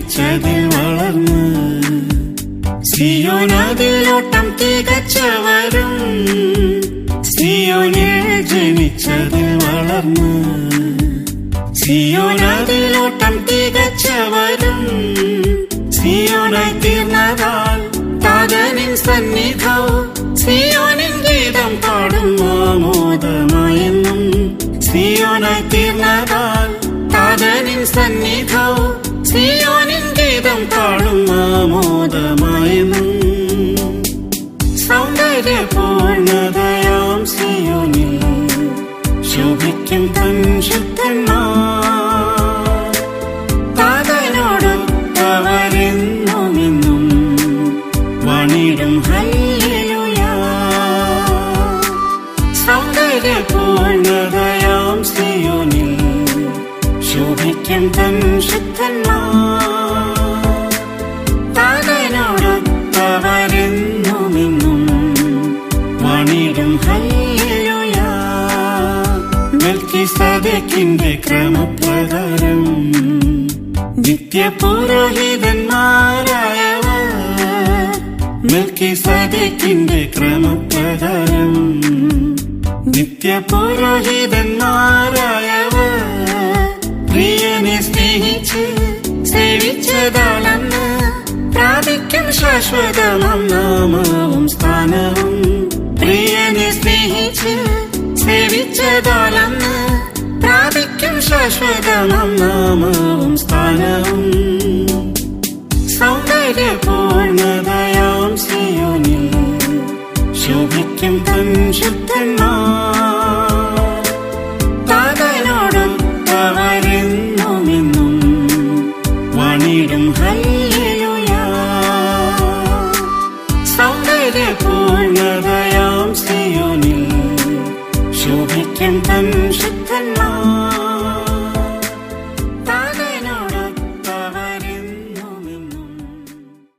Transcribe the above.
ജനിച്ചതിൽ വളർന്ന് സിയോനതിലോട്ടം തികച്ചവരും സിയോനിൽ ജനിച്ചതിൽ വളർന്ന് സിയോനതിലോട്ടം തികച്ചവരും സിയോനായി തീർന്നതാൽ താതനിൻ സന്നിധവും സിയോനിൻ ഗീതം പാടും ആമോദമായെന്നും സിയോനായി തീർന്നതാൽ താതനിൻ സന്നിധവും ഗീതം പാടും ആമോദമായെന്നും സൗന്ദര്യപൂർണതയാം സിയോനിൽ ശോഭിക്കും സൗന്ദര്യപൂർണതയാം സിയോനിൽ ശോഭിക്കും തൻ ശുദ്ധന്മാർ മെൽക്കിസദേക്കിന്റെ ക്രമപ്രകാരം നിത്യപുരോഹിതന്മാരായവർ മെൽക്കിസദേക്കിന്റെ ക്രമപ്രകാരം നിത്യപുരോഹിതന്മാരായവർ പ്രിയനെ സ്നേഹിച്ച് സേവിച്ചതാണെന്ന് പ്രാപിക്കും ശാശ്വതമം നാമവും സ്ഥാനവും. പ്രിയനെ സ്നേഹിച്ച് പ്രാപിക്കും ശാശ്വതമം നാമവും സ്ഥാനവും സൗന്ദര്യപൂർണതയാം സിയോനിൽ ശോഭിക്കും കഞ്ചുദ്ധന്മാർ താതനോടൊത്തവരെന്നുമെന്നും വണിടും ഹല്ലേലൂയാ. സൗന്ദര്യപൂർണതയാം സിയോനിൽ ശോഭിക്കും തൻ ശുദ്ധന്മാർ.